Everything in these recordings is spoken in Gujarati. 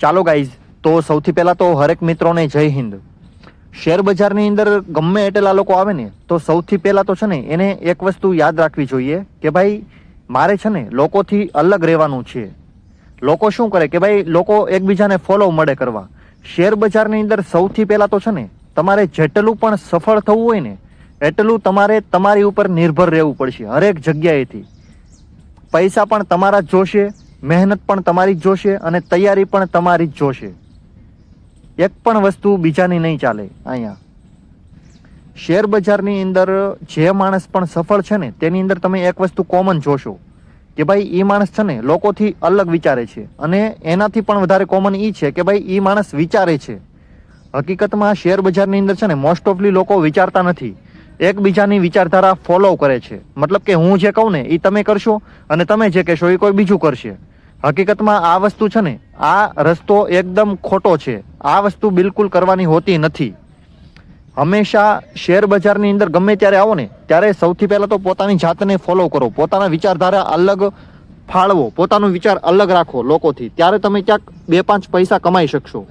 ચાલો ગાઈઝ તો સૌથી પહેલાં તો હરેક મિત્રોને જય હિન્દ. શેર બજારની અંદર ગમે એટલા લોકો આવે ને, તો સૌથી પહેલાં તો છે ને, એને એક વસ્તુ યાદ રાખવી જોઈએ કે ભાઈ, મારે છે ને, લોકોથી અલગ રહેવાનું છે. લોકો શું કરે કે ભાઈ, લોકો એકબીજાને ફોલો મળે કરવા. શેર બજારની અંદર સૌથી પહેલાં તો છે ને, તમારે જેટલું પણ સફળ થવું હોય ને, એટલું તમારે તમારી ઉપર નિર્ભર રહેવું પડશે, હરેક જગ્યાએથી. પૈસા પણ તમારા જ જોશે મહેનત પણ તમારી જ જોશે અને તૈયારી પણ તમારી જ જોશે. એક પણ વસ્તુ બીજાની નહીં ચાલે અહીંયા. શેર બજારની અંદર જે માણસ પણ સફળ છે ને, તેની અંદર તમે એક વસ્તુ કોમન જોશો કે ભાઈ એ માણસ છે ને, લોકોથી અલગ વિચારે છે. અને એનાથી પણ વધારે કોમન એ છે કે ભાઈ એ માણસ વિચારે છે. હકીકતમાં શેર બજારની અંદર છે ને મોસ્ટ ઓફલી લોકો વિચારતા નથી. એકબીજાની વિચારધારા ફોલો કરે છે. મતલબ કે હું જે કહું ને એ તમે કરશો અને તમે જે કહેશો એ કોઈ બીજું કરશે. હકીકતમાં આ વસ્તુ છે ને, આ રસ્તો એકદમ ખોટો છે. આ વસ્તુ બિલકુલ કરવાની હોતી નથી. હંમેશા શેર બજારની અંદર ગમે ત્યારે આવો ને, ત્યારે સૌથી પહેલાં તો પોતાની જાતને ફોલો કરો. પોતાના વિચારધારા અલગ ફાળવો, પોતાનો વિચાર અલગ રાખો લોકોથી. ત્યારે તમે ક્યાંક બે પાંચ પૈસા કમાઈ શકશો.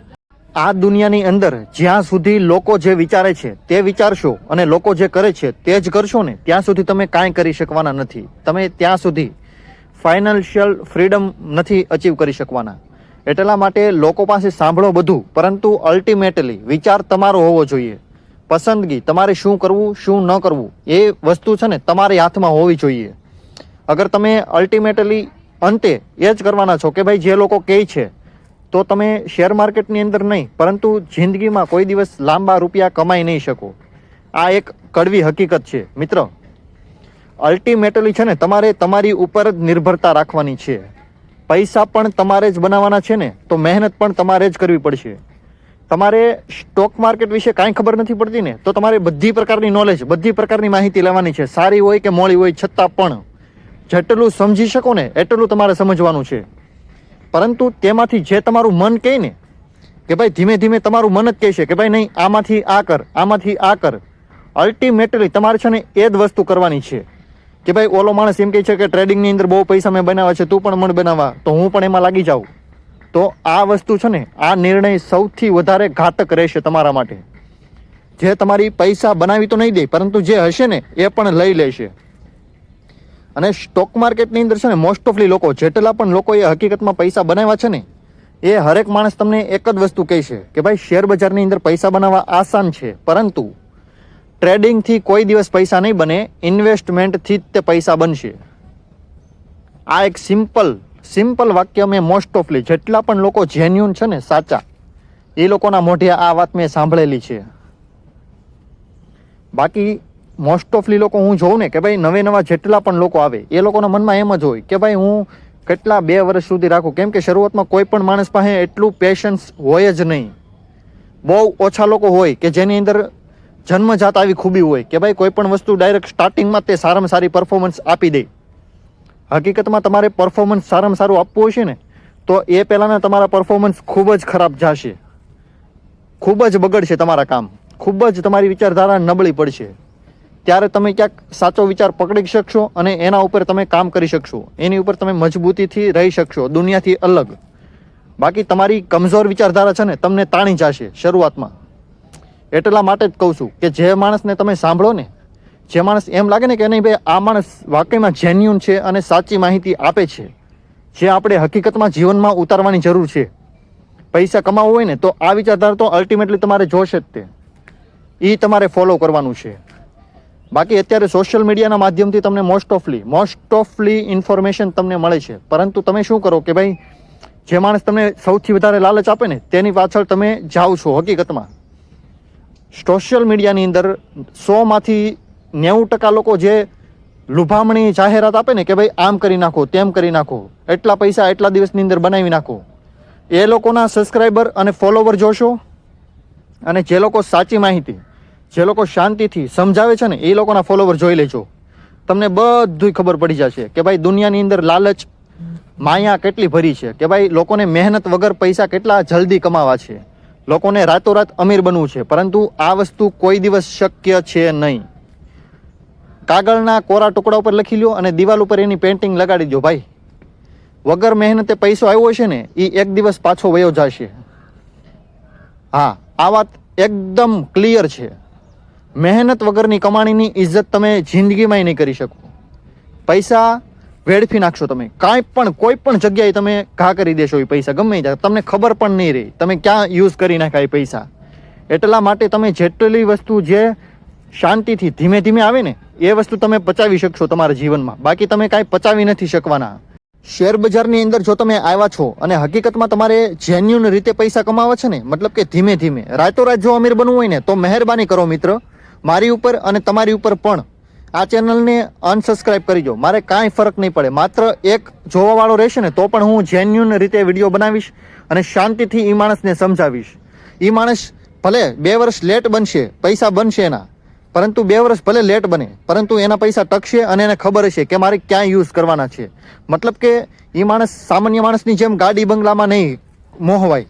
આ દુનિયાની અંદર જ્યાં સુધી લોકો જે વિચારે છે તે વિચારશો અને લોકો જે કરે છે તે જ કરશો ને, ત્યાં સુધી તમે કાંઈ કરી શકવાના નથી. તમે ત્યાં સુધી ફાઇનાન્શિયલ ફ્રીડમ નથી અચીવ કરી શકવાના. એટલા માટે લોકો પાસે સાંભળો બધું, પરંતુ અલ્ટિમેટલી વિચાર તમારો હોવો જોઈએ. પસંદગી, તમારે શું કરવું, શું ન કરવું, એ વસ્તુ છે ને તમારી હાથમાં હોવી જોઈએ. અગર તમે અલ્ટિમેટલી અંતે એ જ કરવાના છો કે ભાઈ જે લોકો કહે છે તો તમે શેર માર્કેટની અંદર નહીં, પરંતુ જિંદગીમાં કોઈ દિવસ લાંબા રૂપિયા કમાઈ નહીં શકો. આ એક કડવી હકીકત છે. મિત્ર અલ્ટિમેટલી છે ને, તમારે તમારી ઉપર જ નિર્ભરતા રાખવાની છે. પૈસા પણ તમારે જ બનાવવાના છે ને, તો મહેનત પણ તમારે જ કરવી પડશે. તમારે સ્ટોક માર્કેટ વિશે કાંઈ ખબર નથી પડતી ને, તો તમારે બધી પ્રકારની નોલેજ બધી પ્રકારની માહિતી લેવાની છે. સારી હોય કે મોડી હોય, છતાં પણ, જેટલું સમજી શકો ને, એટલું તમારે સમજવાનું છે. પરંતુ તેમાંથી જે તમારું મન કહે ને, કે ભાઈ ધીમે ધીમે તમારું મન જ કહેશે કે ભાઈ નહીં, આમાંથી આ કર, આમાંથી આ કર. અલ્ટિમેટલી તમારે છે ને એ જ વસ્તુ કરવાની છે. કે ભાઈ ઓલો માણસ એમ કહે છે કે ટ્રેડિંગની અંદર બહુ પૈસા મેં બનાવ્યા છે, તું પણ મન બનાવવા, તો હું પણ એમાં લાગી જાઉં. તો આ વસ્તુ છે ને, આ નિર્ણય સૌથી વધારે ઘાતક રહેશે તમારા માટે. જે તમારી પૈસા બનાવી તો નહીં દે, પરંતુ જે હશે ને, એ પણ લઈ લેશે. અને સ્ટોક માર્કેટની અંદર છે ને મોસ્ટ ઓફલી લોકો, જેટલા પણ લોકોએ હકીકતમાં પૈસા બનાવ્યા છે ને, એ હરેક માણસ તમને એક જ વસ્તુ કહેશે કે ભાઈ શેર બજારની અંદર પૈસા બનાવવા આસાન છે. પરંતુ ટ્રેડિંગથી કોઈ દિવસ પૈસા નહીં બને ઇન્વેસ્ટમેન્ટથી જ તે પૈસા બનશે. આ એક સિમ્પલ સિમ્પલ વાક્ય મેં મોસ્ટ ઓફલી જેટલા પણ લોકો જેન્યુન છે ને, સાચા, એ લોકોના મોઢે આ વાત મેં સાંભળેલી છે. બાકી મોસ્ટ ઓફલી લોકો હું જોઉં ને કે ભાઈ નવે નવા જેટલા પણ લોકો આવે, એ લોકોના મનમાં એમ જ હોય કે ભાઈ હું કેટલા બે વર્ષ સુધી રાખું. કેમ કે શરૂઆતમાં કોઈ પણ માણસ પાસે એટલું પેશન્સ હોય જ નહીં. બહુ ઓછા લોકો હોય કે જેની અંદર જન્મજાત આવી ખૂબી હોય કે ભાઈ કોઈ પણ વસ્તુ ડાયરેક્ટ સ્ટાર્ટિંગમાં તે સારામાં સારી પરફોર્મન્સ આપી દે. હકીકતમાં તમારે પરફોર્મન્સ સારામાં સારું આપવું હશે ને, તો એ પહેલાંના તમારા પરફોર્મન્સ ખૂબ જ ખરાબ જશે. ખૂબ જ બગડશે તમારા કામ. ખૂબ જ તમારી વિચારધારા નબળી પડશે. ત્યારે તમે ક્યાંક સાચો વિચાર પકડી શકશો અને એના ઉપર તમે કામ કરી શકશો. એની ઉપર તમે મજબૂતીથી રહી શકશો. દુનિયાથી અલગ. બાકી તમારી કમજોર વિચારધારા છે ને, તમને તાણી જશે શરૂઆતમાં. એટલા માટે જ કહું છું કે જે માણસને તમે સાંભળો ને, જે માણસ એમ લાગે ને કે નહીં ભાઈ, આ માણસ વાકઈમાં જેન્યુન છે અને સાચી માહિતી આપે છે. જે આપણે હકીકતમાં જીવનમાં ઉતારવાની જરૂર છે. પૈસા કમાવવું હોય ને, તો આ વિચારધારા તો અલ્ટિમેટલી તમારે જોશે જ તે. એ તમારે ફોલો કરવાનું છે. બાકી અત્યારે સોશિયલ મીડિયાના માધ્યમથી તમને મોસ્ટ ઓફલી મોસ્ટ ઓફલી ઇન્ફોર્મેશન તમને મળે છે. પરંતુ તમે શું કરો કે ભાઈ, જે માણસ તમને સૌથી વધારે લાલચ આપે ને, તેની પાછળ તમે જાઓ છો હકીકતમાં. સોશિયલ મીડિયાની અંદર સોમાંથી નેવું ટકા લોકો જે લુભામણી જાહેરાત આપે ને કે ભાઈ, આમ કરી નાખો, તેમ કરી નાખો, એટલા પૈસા એટલા દિવસની અંદર બનાવી નાખો. એ લોકોના સબસ્ક્રાઈબર અને ફોલોવર જોશો અને જે લોકો સાચી માહિતી જે લોકો શાંતિથી સમજાવે છે ને, એ લોકોના ફોલોવર જોઈ લેજો. તમને બધું ખબર પડી જશે કે ભાઈ દુનિયાની અંદર લાલચ, માયા કેટલી ભરી છે. કે ભાઈ લોકોને મહેનત વગર પૈસા કેટલા જલ્દી કમાવા છે. લોકોને રાતોરાત અમીર બનવું છે. પરંતુ આ વસ્તુ કોઈ દિવસ શક્ય છે નહીં. કાગળના કોરા ટુકડા ઉપર લખી લ્યો અને દિવાલ ઉપર એની પેઇન્ટિંગ લગાડી દો ભાઈ. વગર મહેનતે પૈસો આવ્યો છે ને એ એક દિવસ પાછો વયો જશે. હા, આ વાત એકદમ ક્લિયર છે. મહેનત વગરની કમાણીની ઇજ્જત તમે જિંદગીમાં નહીં કરી શકો. પૈસા વેડફી નાખશો તમે. કાંઈ પણ, કોઈ પણ જગ્યાએ તમે ઘા કરી દેશો એ પૈસા, ગમે ત્યાં. તમને ખબર પણ નહીં રહી. તમે ક્યાં યુઝ કરી નાખ્યા પૈસા. એટલા માટે તમે જેટલી વસ્તુ જે શાંતિથી ધીમે ધીમે આવે ને, એ વસ્તુ તમે પચાવી શકશો તમારા જીવનમાં. બાકી તમે કાંઈ પચાવી નથી શકવાના. શેર બજારની અંદર જો તમે આવ્યા છો અને હકીકતમાં તમારે જેન્યુન રીતે પૈસા કમાવા છે ને, મતલબ કે ધીમે ધીમે. રાતોરાત જો અમીર બનવું હોય ને, તો મહેરબાની કરો મિત્ર. મારી ઉપર અને તમારી ઉપર પણ આ ચેનલને અનસબસ્ક્રાઇબ કરી દો. મારે કાંઈ ફરક નહીં પડે. માત્ર એક જોવાવાળો રહેશે ને તો પણ હું જેન્યુન રીતે વીડિયો બનાવીશ અને શાંતિથી એ માણસને સમજાવીશ. એ માણસ ભલે બે વર્ષ લેટ બનશે, પૈસા બનશે એના. પરંતુ બે વર્ષ ભલે લેટ બને, પરંતુ એના પૈસા ટકશે અને એને ખબર હશે કે મારે ક્યાં યુઝ કરવાના છે. મતલબ કે એ માણસ સામાન્ય માણસની જેમ ગાડી બંગલામાં નહીં મોહવાય.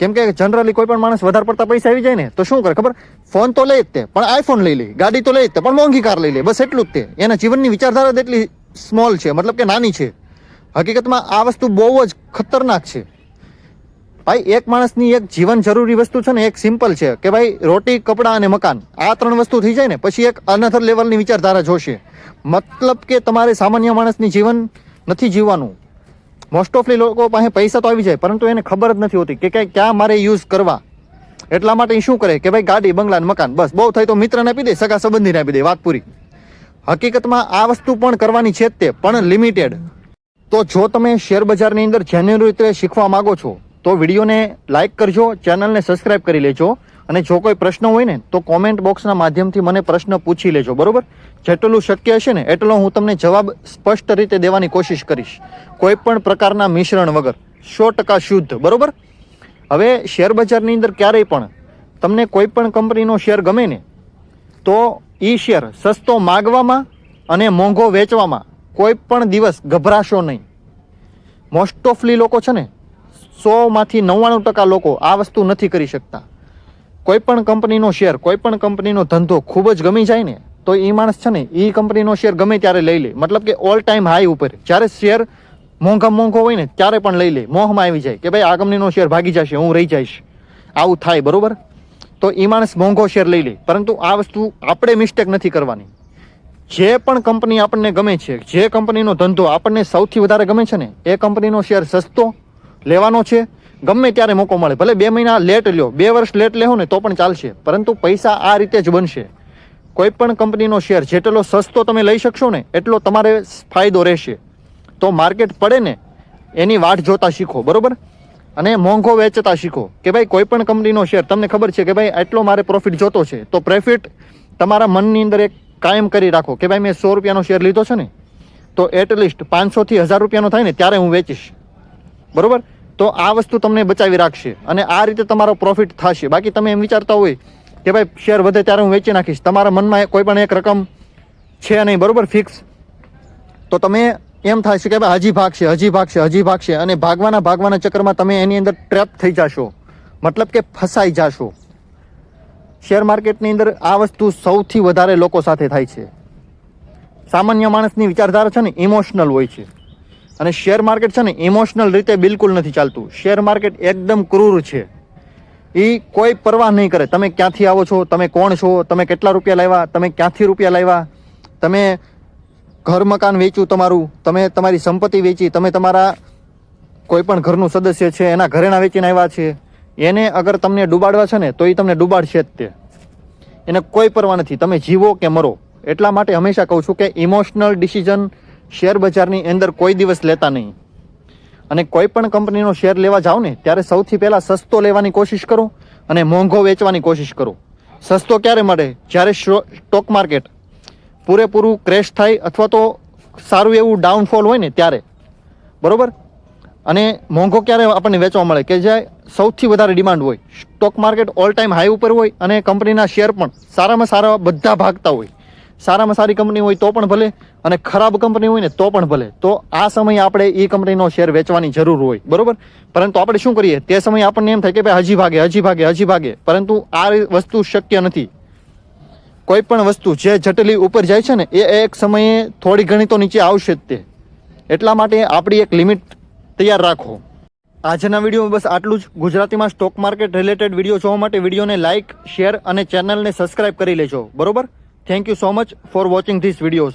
કેમ કે જનરલી કોઈ પણ માણસ વધારે પડતા પૈસા આવી જાય ને, તો શું કરે ખબર? ફોન તો લે જ તે, પણ આઈફોન લઈ લે, ગાડી તો લે જ તે, પણ મોંઘી કાર લઈ લે, બસ એટલું જ તે. એના જીવનની વિચારધારા એટલી સ્મોલ છે, મતલબ કે નાની છે. હકીકતમાં આ વસ્તુ બહુ જ ખતરનાક છે. ભાઈ, એક માણસની એક જીવન જરૂરી વસ્તુ છે ને, એક સિમ્પલ છે, કે ભાઈ, રોટી, કપડાં અને મકાન, આ ત્રણ વસ્તુ થઈ જાય ને, પછી એક અનધર લેવલની વિચારધારા જોશે. મતલબ કે તમારે સામાન્ય માણસની જીવન નથી જીવવાનું. મોસ્ટ ઓફલી લોકો પાસે પૈસા તો આવી જાય, પરંતુ એને ખબર જ નથી હોતી કે ક્યાં ક્યાં મારે યુઝ કરવા. એટલા માટે શું કરે કે ભાઈ ગાડી બંગલા મકાન, બસ, બહુ થાય તો મિત્રને આપી દે, સગા સંબંધીને આપી દે, વાત પૂરી. હકીકતમાં આ વસ્તુ પણ કરવાની છે તે, પણ લિમિટેડ તો જો તમે શેર બજારની અંદર જેન્યુન રીતે શીખવા માંગો છો, તો વિડીયોને લાઇક કરજો ચેનલને સબસ્ક્રાઇબ કરી લેજો. અને જો કોઈ પ્રશ્ન હોય ને, તો કોમેન્ટ બોક્સના માધ્યમથી મને પ્રશ્ન પૂછી લેજો, બરોબર? જેટલું શક્ય હશે ને, એટલો હું તમને જવાબ સ્પષ્ટ રીતે દેવાની કોશિશ કરીશ. કોઈ પણ પ્રકારના મિશ્રણ વગર. સો ટકા શુદ્ધ, બરોબર? હવે શેર બજારની અંદર ક્યારેય પણ તમને કોઈ પણ કંપનીનો શેર ગમે ને, તો એ શેર સસ્તો માગવામાં અને મોંઘો વેચવામાં કોઈ પણ દિવસ ગભરાશો નહીં. મોસ્ટ ઓફલી લોકો છે ને સોમાંથી નવ્વાણું ટકા લોકો આ વસ્તુ નથી કરી શકતા. કોઈ પણ કંપનીનો શેર કોઈ પણ કંપનીનો ધંધો ખૂબ જ ગમી જાય ને, તો એ માણસ છે ને એ કંપનીનો શેર ગમે ત્યારે લઈ લે. મતલબ કે ઓલ ટાઈમ હાઈ ઉપર. જ્યારે શેર મોંઘા મોંઘો હોય ને, ત્યારે પણ લઈ લે. મોહમાં આવી જાય કે ભાઈ આ કંપનીનો શેર ભાગી જશે, હું રહી જઈશ. આવું થાય, બરાબર? તો એ માણસ મોંઘો શેર લઈ લે. પરંતુ આ વસ્તુ આપણે મિસ્ટેક નથી કરવાની. જે પણ કંપની આપણને ગમે છે, જે કંપનીનો ધંધો આપણને સૌથી વધારે ગમે છે ને, એ કંપનીનો શેર સસ્તો લેવાનો છે ગમે ત્યારે મોકો મળે, ભલે બે મહિના લેટ લ્યો, બે વર્ષ લેટ લેહો ને તો પણ ચાલશે, પરંતુ પૈસા આ રીતે જ બનશે. કોઈ પણ કંપનીનો શેર જેટલો સસ્તો તમે લઈ શકશો ને, એટલો તમારે ફાયદો રહેશે. તો માર્કેટ પડે ને, એની વાટ જોતા શીખો, બરાબર? અને મોંઘો વેચતા શીખો, કે ભાઈ કોઈ પણ કંપનીનો શેર તમને ખબર છે કે ભાઈ આટલો મારે પ્રોફિટ જોતો છે, તો પ્રોફિટ તમારા મનની અંદર એક કાયમ કરી રાખો, કે ભાઈ મેં સો રૂપિયાનો શેર લીધો છે ને, તો એટલીસ્ટ પાંચસોથી હજાર રૂપિયાનો થાય ને, ત્યારે હું વેચીશ. બરોબર? તો આ વસ્તુ તમને બચાવી રાખશે અને આ રીતે તમારો પ્રોફિટ થશે. બાકી તમે એમ વિચારતા હોય કે ભાઈ શેર વધે ત્યારે હું વેચી નાખીશ. તમારા મનમાં કોઈ પણ એક રકમ છે નહીં, બરાબર? ફિક્સ તો તમે એમ થાય છે કે ભાઈ, હજી ભાગશે હજી ભાગશે હજી ભાગશે અને ભાગવાના ભાગવાના ચક્કરમાં તમે એની અંદર ટ્રેપ થઈ જશો. મતલબ કે ફસાઈ જશો. શેર માર્કેટની અંદર આ વસ્તુ સૌથી વધારે લોકો સાથે થાય છે. સામાન્ય માણસની વિચારધારા છે ને ઇમોશનલ હોય છે. અને શેર માર્કેટ છે ને ઇમોશનલ રીતે બિલકુલ નથી ચાલતું. શેર માર્કેટ એકદમ ક્રૂર છે. એ કોઈ પરવાહ નહીં કરે. તમે ક્યાંથી આવો છો? તમે કોણ છો? તમે કેટલા રૂપિયા લાવ્યા? તમે ક્યાંથી રૂપિયા લાવ્યા? તમે ઘર મકાન વેચ્યું તમારું? તમે તમારી સંપત્તિ વેચી? તમે તમારા કોઈ પણ ઘરનું સદસ્ય છે, એના ઘરેણા વેચીને આવ્યા છે? એને અગર તમને ડૂબાડવા છે ને, તો એ તમને ડૂબાડશે જ તે. એને કોઈ પરવા નથી. તમે જીવો કે મરો. એટલા માટે હંમેશા કહું છું કે ઇમોશનલ ડિસિઝન શેર બજારની અંદર કોઈ દિવસ લેતા નહીં. અને કોઈ પણ કંપનીનો શેર લેવા જાઓ ને, ત્યારે સૌથી પહેલાં સસ્તો લેવાની કોશિશ કરો અને મોંઘો વેચવાની કોશિશ કરો. સસ્તો ક્યારે મળે? જ્યારે સ્ટોક માર્કેટ પૂરેપૂરું ક્રેશ થાય અથવા તો સારું એવું ડાઉનફોલ હોય ને, ત્યારે. બરાબર? અને મોંઘો ક્યારે આપણને વેચવા મળે? કે જે સૌથી વધારે ડિમાન્ડ હોય. Stock market all time high ઉપર હોય અને કંપનીના શેર પણ સારામાં સારા બધા ભાગતા હોય. સારામાં સારી કંપની હોય તો પણ ભલે અને ખરાબ કંપની હોય ને તો પણ ભલે. તો આ સમયે આપણે એ કંપનીનો શેર વેચવાની જરૂર હોય. બરોબર? પરંતુ આપણે શું કરીએ? તે સમયે આપણને એમ થાય કે ભાઈ હજી ભાગે હજી ભાગે હજી ભાગે. પરંતુ આ વસ્તુ શક્ય નથી. કોઈ પણ વસ્તુ જે જટલી ઉપર જાય છે ને, એ એક સમયે થોડી ઘણી તો નીચે આવશે જ તે. એટલા માટે આપણી એક લિમિટ તૈયાર રાખો. આજના વિડીયોમાં બસ આટલું જ. ગુજરાતીમાં સ્ટોક માર્કેટ રિલેટેડ વીડિયો જોવા માટે વિડીયોને લાઇક શેર અને ચેનલને સબસ્ક્રાઇબ કરી લેજો. બરોબર? Thank you so much for watching these videos.